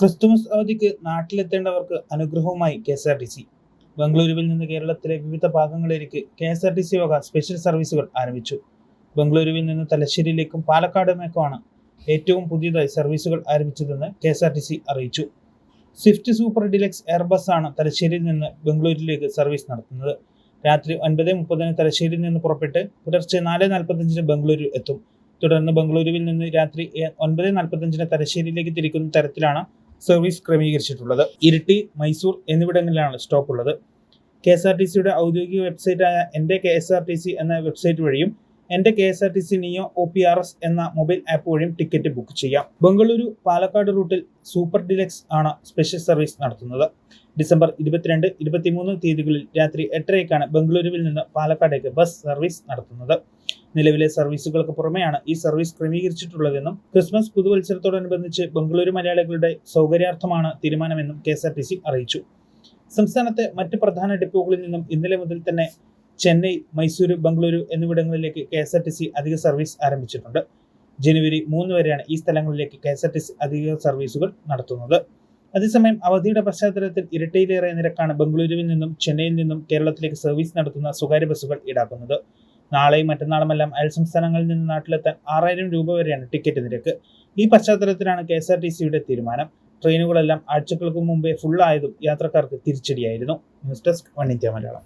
Christmas അവധിക്ക് നാട്ടിലെത്തേണ്ടവർക്ക് അനുഗ്രഹവുമായി K S R T C. ബംഗളൂരുവിൽ നിന്ന് കേരളത്തിലെ വിവിധ ഭാഗങ്ങളിലേക്ക് K S R T C വക സ്പെഷ്യൽ സർവീസുകൾ ആരംഭിച്ചു. ബംഗളൂരുവിൽ നിന്ന് തലശ്ശേരിയിലേക്കും പാലക്കാടുമേക്കുമാണ് ഏറ്റവും പുതിയതായി സർവീസുകൾ ആരംഭിച്ചതെന്ന് K S R T C അറിയിച്ചു. സ്വിഫ്റ്റ് സൂപ്പർ ഡിലക്സ് എയർബസ് ആണ് തലശ്ശേരിയിൽ നിന്ന് ബംഗളൂരുവിലേക്ക് സർവീസ് നടത്തുന്നത്. രാത്രി ഒൻപത് മുപ്പതിന് തലശ്ശേരിയിൽ നിന്ന് പുറപ്പെട്ട് പുലർച്ചെ നാല് നാൽപ്പത്തഞ്ചിന് ബംഗളൂരു എത്തും. തുടർന്ന് ബംഗളൂരുവിൽ നിന്ന് രാത്രി ഒൻപത് നാൽപ്പത്തഞ്ചിന് തലശ്ശേരിയിലേക്ക് തിരിക്കുന്ന തരത്തിലാണ് സർവീസ് ക്രമീകരിച്ചിട്ടുള്ളത്. ഇരിട്ടി മൈസൂർ എന്നിവിടങ്ങളിലാണ് സ്റ്റോപ്പ് ഉള്ളത് കെ എസ് ആർ ടി സിയുടെ ഔദ്യോഗിക വെബ്സൈറ്റായ എന്റെ K S R T C എന്ന വെബ്സൈറ്റ് വഴിയും എന്റെ K S R T C neo O P R S എന്ന മൊബൈൽ ആപ്പ് വഴിയും ടിക്കറ്റ് ബുക്ക് ചെയ്യാം. ബംഗളൂരു പാലക്കാട് റൂട്ടിൽ സൂപ്പർ ഡിലക്സ് ആണ് സ്പെഷ്യൽ സർവീസ് നടത്തുന്നത്. ഡിസംബർ ഇരുപത്തിരണ്ട് ഇരുപത്തിമൂന്ന് തീയതികളിൽ രാത്രി എട്ടരയ്ക്കാണ് ബംഗളൂരുവിൽ നിന്ന് പാലക്കാടേക്ക് ബസ് സർവീസ് നടത്തുന്നത്. നിലവിലെ സർവീസുകൾക്ക് പുറമെയാണ് ഈ സർവീസ് ക്രമീകരിച്ചിട്ടുള്ളതെന്നും ക്രിസ്മസ് പുതുവത്സരത്തോടനുബന്ധിച്ച് ബംഗളൂരു മലയാളികളുടെ സൗകര്യാർത്ഥമാണ് തീരുമാനമെന്നും കെ അറിയിച്ചു. സംസ്ഥാനത്തെ മറ്റ് പ്രധാന ഡിപ്പോകളിൽ നിന്നും ഇന്നലെ മുതൽ തന്നെ ചെന്നൈ മൈസൂരു ബംഗളൂരു എന്നിവിടങ്ങളിലേക്ക് K S R T C അധിക സർവീസ് ആരംഭിച്ചിട്ടുണ്ട്. ജനുവരി മൂന്ന് വരെയാണ് ഈ സ്ഥലങ്ങളിലേക്ക് K S R T C അധിക സർവീസുകൾ നടത്തുന്നത്. അതേസമയം അവധിയുടെ പശ്ചാത്തലത്തിൽ ഇരട്ടിയിലേറെ നിരക്കാണ് ബംഗളൂരുവിൽ നിന്നും ചെന്നൈയിൽ നിന്നും കേരളത്തിലേക്ക് സർവീസ് നടത്തുന്ന സ്വകാര്യ ബസ്സുകൾ ഈടാക്കുന്നത്. നാളെയും മറ്റന്നാളുമെല്ലാം അയൽ സംസ്ഥാനങ്ങളിൽ നിന്ന് നാട്ടിലെത്താൻ ആറായിരം രൂപ വരെയാണ് ടിക്കറ്റ് നിരക്ക്. ഈ പശ്ചാത്തലത്തിലാണ് കെ എസ് ആർ ടി സിയുടെ തീരുമാനം. ട്രെയിനുകളെല്ലാം ആഴ്ചകൾക്ക് മുമ്പേ ഫുള്ളായതും യാത്രക്കാർക്ക് തിരിച്ചടിയായിരുന്നു. News desk one India Malayalam.